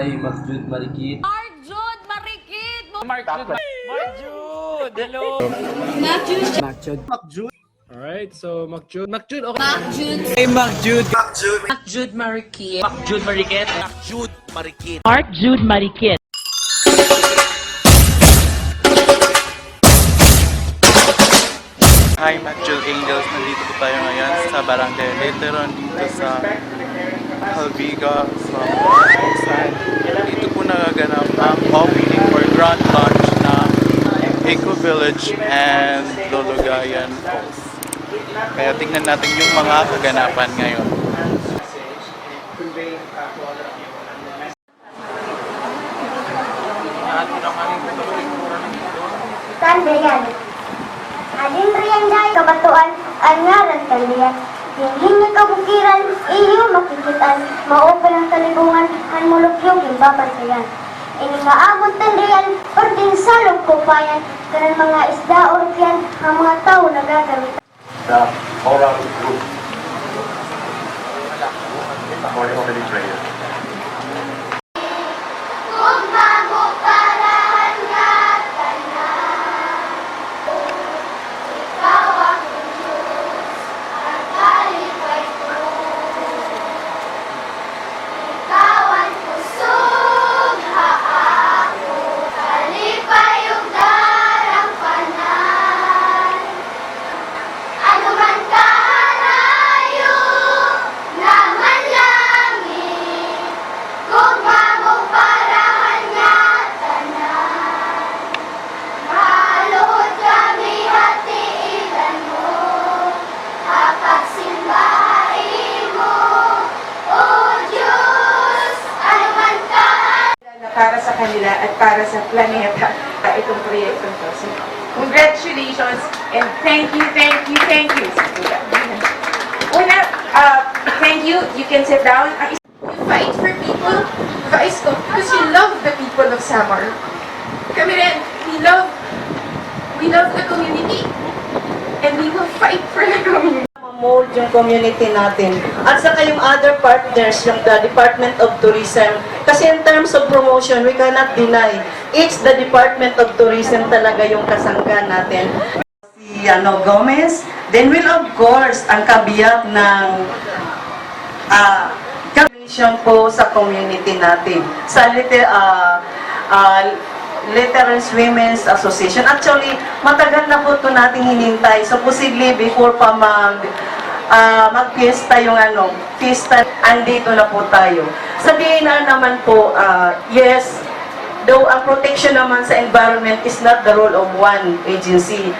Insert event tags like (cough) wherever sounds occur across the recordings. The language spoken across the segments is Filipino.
Magjud Marikit. Mark Jude Marikit! Mark Jude. Mark Jude! Hello! Alright, so Mark Jude. Mark Jude, okay. Mark Jude. Hey, Mark Jude. Mark Jude Marikit. Mark Jude Mariquet. Mark Jude Mariquet. Mark Jude Marikit. Hi, Matchel Angels. Nandito po tayo ngayon sa Barangay Veteran dito sa Halbiga sa Oxan. Dito po nagaganap ang opening or grand launch ng Eco Village and Lulugayan Falls. Kaya tingnan natin yung mga kaganapan ngayon. Makikitan, maopen ang talibungan, ang mulukyong imbabantayan. Ini maabot tandayan, or din salog kupayan, kanan mga isda or tiyan, ang mga tao nagagamit. the oral group. The Holy Holy Prayer. Para sa kanila at para sa planeta (laughs) itong proyektong to. So, congratulations and thank you, thank you, thank you. Una, uh, thank you. You can sit down. You fight for people, Vice ko, because you love the people of Samar. Kami rin, we love, we love the community. And we will fight for the community. Yung community natin. At saka yung other partners, yung the Department of Tourism. Kasi in terms of promotion, we cannot deny, it's the Department of Tourism talaga yung kasangga natin. Si ano, Gomez, then will of course, ang kabiyak ng ah commission po sa community natin. Sa liter, ah ah, Veterans Women's Association. Actually, matagal na po ito nating hinintay. So, posible before pa mag ah, mag-fiesta yung ano, fiesta, andito na po tayo. Sabihin na naman po, ah, yes, though ang protection naman sa environment is not the role of one agency.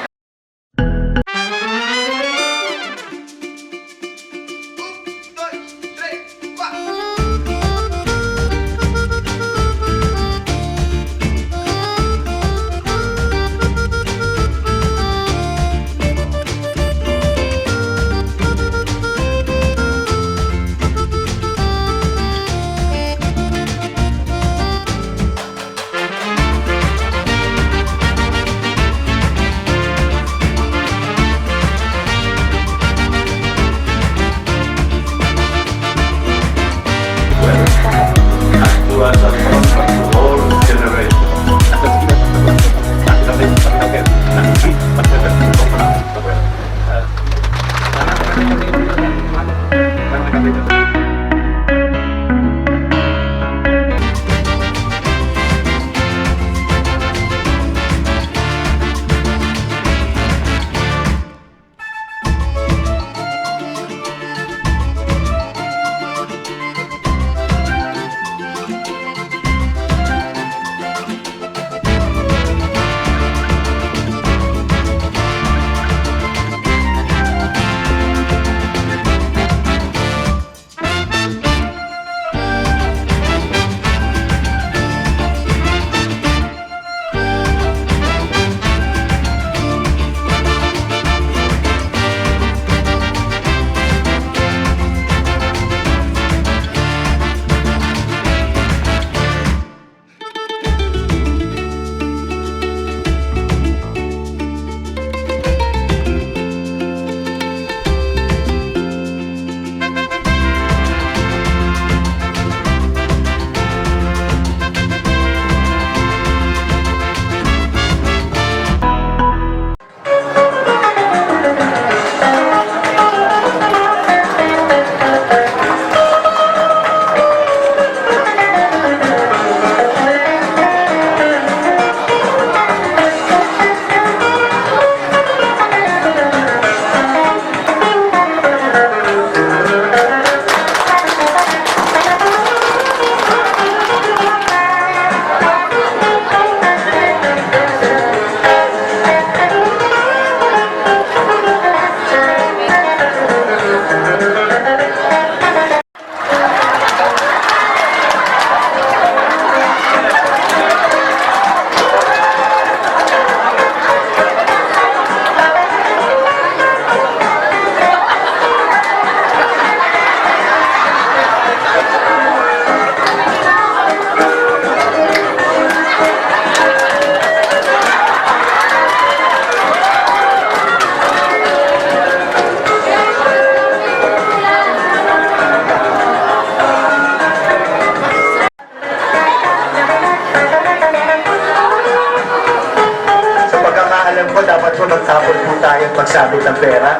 Magsabit ng pera.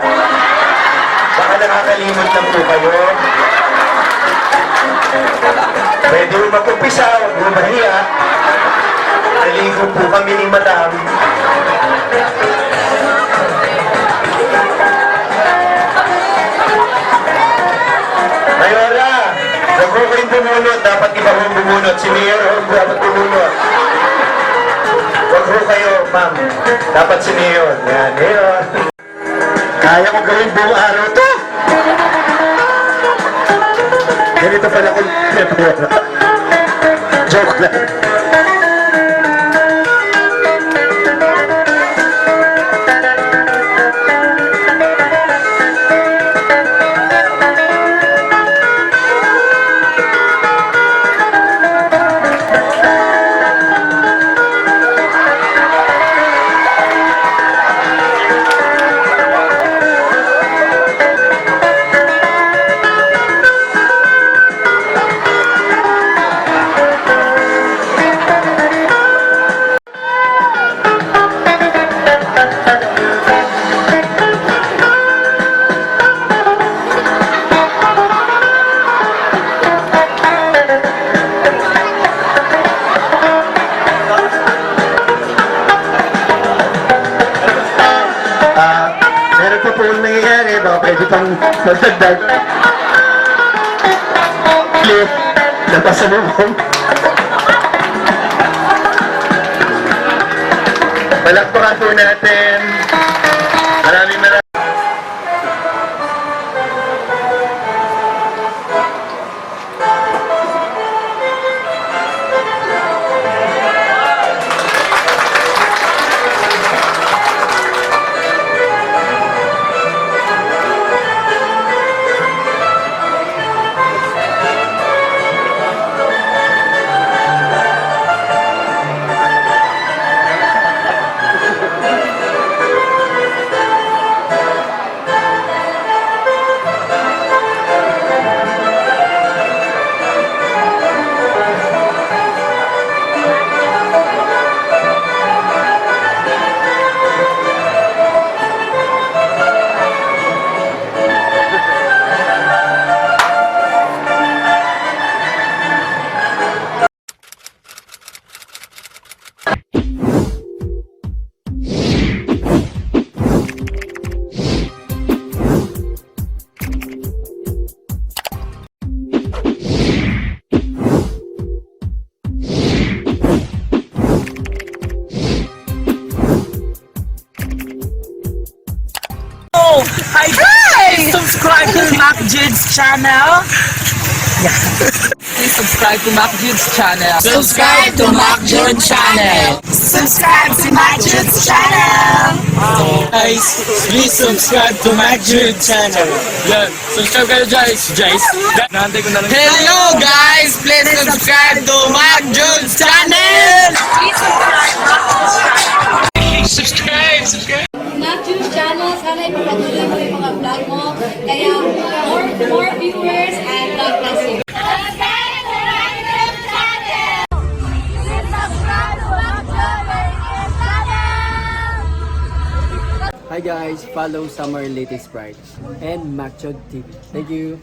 Baka nakakalimot lang po kayo. Pwede mo mag-umpisa, huwag mo mahiya. Naligo po kami ni Madam. Mayora, huwag ko kayong bumunot. Dapat iba kong bumunot. Si Mayor huwag dapat bumunot. Huwag ko kayo, ma'am. Dapat si Mayor. Yan, Mayor. Kaya ko gawin buong araw to. Ganito pala kung (laughs) Joke lang. Nangyayari, baka pwede pang magdagdag. Clip, napasalubong. Palakpakan po natin. Jude's channel. Please subscribe to Mac Jude's channel. Subscribe to Mac Jude channel. Subscribe to Mac Jude's channel. Guys, please subscribe to Mac Jude channel. Yan, subscribe kayo guys. Guys, nahantay ko na lang. Hello guys, please subscribe to Mac Jude's channel. Subscribe, subscribe. Matthew channel, sana ipapatuloy mo yung mga vlog mo. Kaya more, more viewers and God bless you. Hi guys, follow Summer Latest Bright and Macchod TV. Thank you.